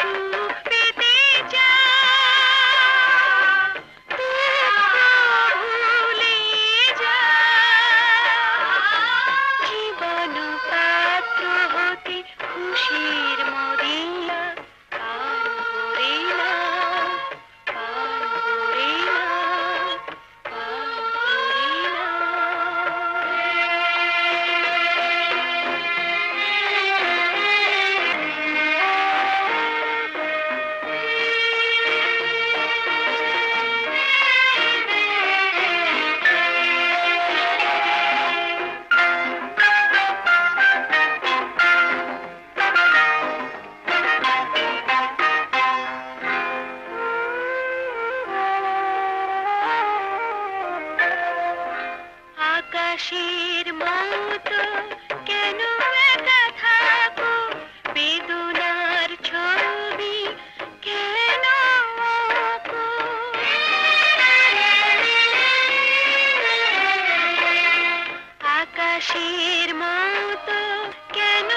you. হাসির মতো কেন একা থাকো? বেদনার ছবি কেন আঁকো? আকাশের মতো কেন